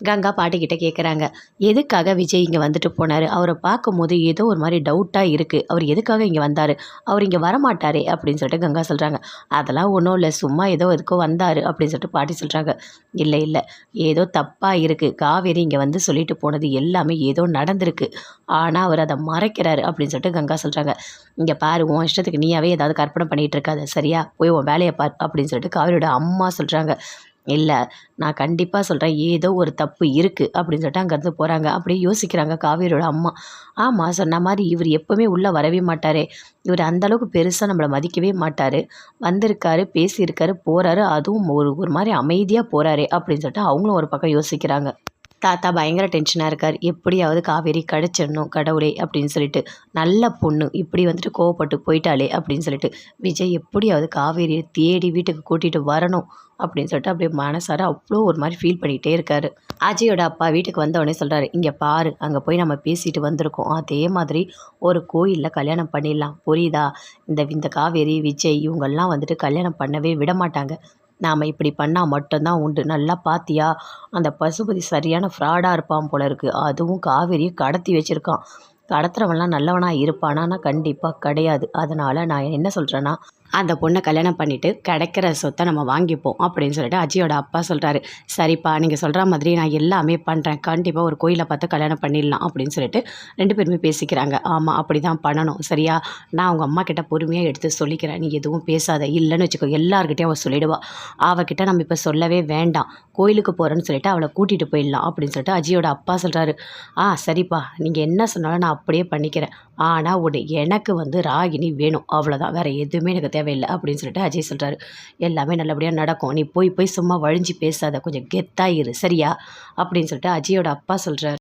கங்கா பாட்டிக்கிட்ட கேட்குறாங்க எதுக்காக விஜய் இங்கே வந்துட்டு போனார்? அவரை பார்க்கும்போது ஏதோ ஒரு மாதிரி டவுட்டாக இருக்குது அவர் எதுக்காக இங்கே வந்தார்? அவர் இங்கே வரமாட்டாரே அப்படின்னு சொல்லிட்டு கங்கா சொல்கிறாங்க அதெல்லாம் ஒன்றும் இல்லை. சும்மா ஏதோ எதுக்கோ வந்தார் அப்படின்னு சொல்லிட்டு பாட்டி சொல்கிறாங்க இல்லை இல்லை. ஏதோ தப்பாக இருக்குது காவேரி இங்கே வந்து சொல்லிட்டு போனது எல்லாமே ஏதோ நடந்திருக்கு. ஆனால் அவர் அதை மறைக்கிறாரு அப்படின்னு சொல்லிட்டு கங்கா சொல்கிறாங்க இங்கே பாரு உன் இஷ்டத்துக்கு நீயாவே ஏதாவது கற்பனை பண்ணிகிட்டு இருக்காது. சரியா? போய் உன் வேலையை பார் அப்படின்னு சொல்லிட்டு காவேரியோட அம்மா சொல்கிறாங்க இல்லை நான் கண்டிப்பாக சொல்கிறேன் ஏதோ ஒரு தப்பு இருக்குது அப்படின்னு சொல்லிட்டு அங்கேருந்து போகிறாங்க அப்படியே யோசிக்கிறாங்க காவேரியோட அம்மா. ஆமாம் சொன்ன மாதிரி இவர் எப்போவுமே உள்ளே வரவே மாட்டாரே. இவர் அந்தளவுக்கு பெருசாக நம்மளை மதிக்கவே மாட்டார். வந்திருக்காரு பேசியிருக்காரு போகிறாரு அதுவும் ஒரு ஒரு மாதிரி அமைதியாக போகிறாரே அப்படின்னு சொல்லிட்டு அவங்களும் ஒரு பக்கம் யோசிக்கிறாங்க. தாத்தா பயங்கர டென்ஷனாக இருக்கார். எப்படியாவது காவேரி கிடச்சிடணும் கடவுளே அப்படின்னு சொல்லிட்டு நல்ல பொண்ணு இப்படி வந்துட்டு கோவப்பட்டு போயிட்டாளே அப்படின்னு சொல்லிட்டு விஜய் எப்படியாவது காவேரியை தேடி வீட்டுக்கு கூட்டிகிட்டு வரணும் அப்படின்னு சொல்லிட்டு அப்படியே மனசார அவ்வளோ ஒரு மாதிரி ஃபீல் பண்ணிகிட்டே இருக்காரு. அஜயோட அப்பா வீட்டுக்கு வந்த உடனே சொல்கிறாரு இங்கே பாரு அங்கே போய் நம்ம பேசிட்டு வந்திருக்கோம். அதே மாதிரி ஒரு கோயிலில் கல்யாணம் பண்ணிடலாம். புரியுதா? இந்த இந்த காவேரி விஜய் இவங்கெல்லாம் வந்துட்டு கல்யாணம் பண்ணவே விட மாட்டாங்க நாம் இப்படி பண்ணால் மட்டும்தான் உண்டு. நல்லா பாத்தியா? அந்த பசுபதி சரியான ஃப்ராடாக இருப்பான் போல இருக்குது அதுவும் காவேரியை கடத்தி வச்சுருக்கான். கடத்துறவன்லாம் நல்லவனாக இருப்பானா? கண்டிப்பாக கிடையாது. அதனால் நான் என்ன சொல்கிறேன்னா அந்த பொண்ணை கல்யாணம் பண்ணிவிட்டு கிடைக்கிற சொத்தை நம்ம வாங்கிப்போம் அப்படின்னு சொல்லிட்டு அஜியோட அப்பா சொல்கிறாரு சரிப்பா நீங்கள் சொல்கிற மாதிரி நான் எல்லாமே பண்ணுறேன் கண்டிப்பாக ஒரு கோயிலை பார்த்து கல்யாணம் பண்ணிடலாம் அப்படின்னு சொல்லிட்டு ரெண்டு பேருமே பேசிக்கிறாங்க. ஆமாம் அப்படி தான் பண்ணணும். சரியா? நான் அவங்க அம்மா கிட்ட பொறுமையாக எடுத்து சொல்லிக்கிறேன். நீ எதுவும் பேசாத. இல்லைன்னு வச்சுக்கோ எல்லாருக்கிட்டையும் அவள் சொல்லிடுவா. அவகிட்ட நம்ம இப்போ சொல்லவே வேண்டாம். கோயிலுக்கு போகிறேன்னு சொல்லிட்டு அவளை கூட்டிகிட்டு போயிடலாம் அப்படின்னு சொல்லிட்டு அஜியோட அப்பா சொல்கிறாரு ஆ சரிப்பா. நீங்கள் என்ன சொன்னாலும் நான் அப்படியே பண்ணிக்கிறேன். ஆனால் உடனே எனக்கு வந்து ராகினி வேணும். அவ்வளோதான் வேறு எதுவுமே எனக்கு தேவையில்லை அப்படின்னு சொல்லிட்டு அஜய் சொல்கிறாரு எல்லாமே நல்லபடியாக நடக்கும். நீ போய் போய் சும்மா வழிஞ்சு பேசாத. கொஞ்சம் கெத்தாக இரு. சரியா? அப்படின்னு சொல்லிட்டு அஜயோட அப்பா சொல்கிறார்